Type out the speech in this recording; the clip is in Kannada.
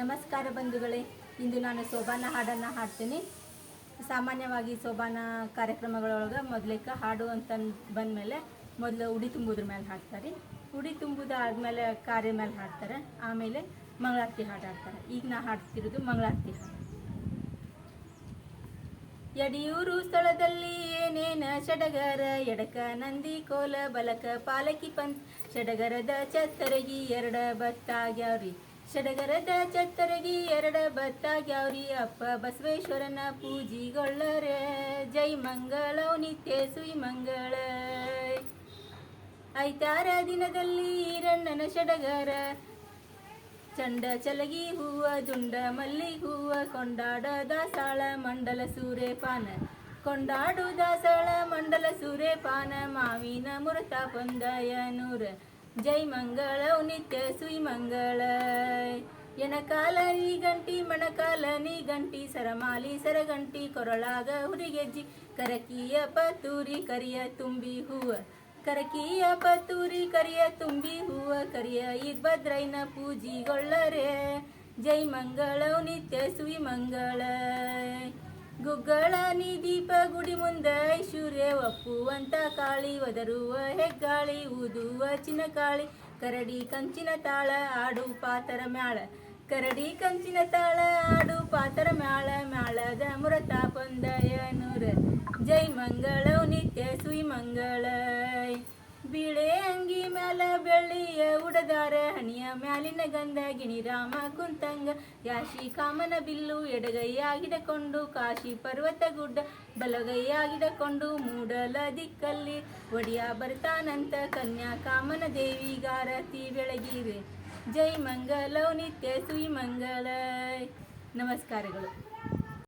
ನಮಸ್ಕಾರ ಬಂಧುಗಳೇ. ಇಂದು ನಾನು ಸೋಬಾನ ಹಾಡನ್ನು ಹಾಡ್ತೀನಿ. ಸಾಮಾನ್ಯವಾಗಿ ಸೋಬಾನ ಕಾರ್ಯಕ್ರಮಗಳೊಳಗೆ ಮೊದಲಕ್ಕೆ ಹಾಡು ಅಂತ ಬಂದಮೇಲೆ ಮೊದಲು ಉಡಿ ತುಂಬುದ್ರ ಮೇಲೆ ಹಾಡ್ತಾರೆ. ಉಡಿ ತುಂಬುದಾದ್ಮೇಲೆ ಕಾರ್ಯ ಮೇಲೆ ಹಾಡ್ತಾರೆ. ಆಮೇಲೆ ಮಂಗಳಾರತಿ ಹಾಡು ಹಾಡ್ತಾರೆ. ಈಗ ನಾ ಹಾಡ್ತಿರೋದು ಮಂಗಳಾರತಿ ಹಾಡು. ಯಡಿಯೂರು ಸ್ಥಳದಲ್ಲಿ ಸಡಗರ ಎಡಕ ನಂದಿ ಕೋಲ ಬಲಕ ಪಾಲಕಿ ಪಂತ್. ಷಡಗರದ ಚತ್ತರಗಿ ಎರಡ ಬತ್ತಾಗ್ಯಾವ್ರಿ. ಷಡಗರದ ಚತ್ತರಗಿ ಎರಡ ಬತ್ತಾಗ್ಯಾವ್ರಿ. ಅಪ್ಪ ಬಸವೇಶ್ವರನ ಪೂಜಿಗೊಳ್ಳರ. ಜೈ ಮಂಗಳವು ನಿತ್ಯ ಸುಯಿ ಮಂಗಳ. ಐತಾರ ದಿನದಲ್ಲಿ ಈರಣ್ಣನ ಷಡಗರ ಚಂಡ ಚಲಗಿ ಹೂವ, ದುಂಡ ಮಲ್ಲಿ ಹೂವ ಕೊಂಡಾಡ ದಾಸಾಳ ಮಂಡಲ ಸೂರ್ಯಪಾನ. ಕೊಂಡಾಡು ದಾಸಾಳ ಮಂಡಲ ಸೂರ್ಯಪಾನ ಮಾವಿನ ಮುರತ ಪೊಂದಯ ನೂರ. ಜೈ ಮಂಗಳ ನಿತ್ಯ ಸುಯ್ ಮಂಗಳ. ಎನಕಾಲ ನೀ ಗಂಟಿ ಮಣಕಾಲ ನೀ ಗಂಟಿ ಸರಮಾಲಿ ಸರಗಂಟಿ ಕೊರಳಾಗ ಹುರಿಗೆಜ್ಜಿ. ಕರಕಿಯ ಪತೂರಿ ಕರಿಯ ತುಂಬಿ ಹೂವ. ಕರಕಿಯ ಪತೂರಿ ಕರಿಯ ತುಂಬಿ ಹೂವ. ಕರಿಯ ಇರ್ಭದ್ರೈನ ಪೂಜಿಗೊಳ್ಳರೆ ಜೈ ಮಂಗಳವು ನಿತ್ಯ ಸುಯ್ ಮಂಗಳ. ಗುಗ್ಗಳ ನೀ ದೀಪ ಗುಡಿ ಮುಂದ ಐಶ್ವರ್ಯ ಒಪ್ಪುವಂತ ಕಾಳಿ ಒದರುವ ಹೆಗ್ಗಾಳಿ, ಊದುವ ಚಿನಕಾಳಿ, ಕರಡಿ ಕಂಚಿನ ತಾಳ ಆಡು ಪಾತರ ಮ್ಯಾಳ. ಕರಡಿ ಕಂಚಿನ ತಾಳ ಆಡು ಪಾತರ ಮ್ಯಾಳ, ಮ್ಯಾಳದ ಮುರತ ಪೊಂದಯ ನೂರ. ಜೈ ಮಂಗಳ ನಿತ್ಯ ಸುಯಿ ಮಂಗಳ. ಬೀಳೆ ಮ್ಯಾಲ ಬೆಳ್ಳಿಯ ಉಡದಾರ, ಹಣಿಯ ಮ್ಯಾಲಿನ ಗಂಧ ಗಿಣಿರಾಮ ಕುಂತಂಗ. ಯಾಶಿ ಕಾಮನ ಬಿಲ್ಲು ಎಡಗೈಯಾಗಿಡಕೊಂಡು, ಕಾಶಿ ಪರ್ವತ ಗುಡ್ಡ ಬಲಗೈಯಾಗಿಡಕೊಂಡು, ಮೂಡಲ ದಿಕ್ಕಲ್ಲಿ ಒಡಿಯ ಬರ್ತಾನಂತ ಕನ್ಯಾ ಕಾಮನ ದೇವಿಗಾರತಿ ಬೆಳಗಿರೆ. ಜೈ ಮಂಗಲೌ ನಿತ್ಯ ಸುಯಿ ಮಂಗಲ. ನಮಸ್ಕಾರಗಳು.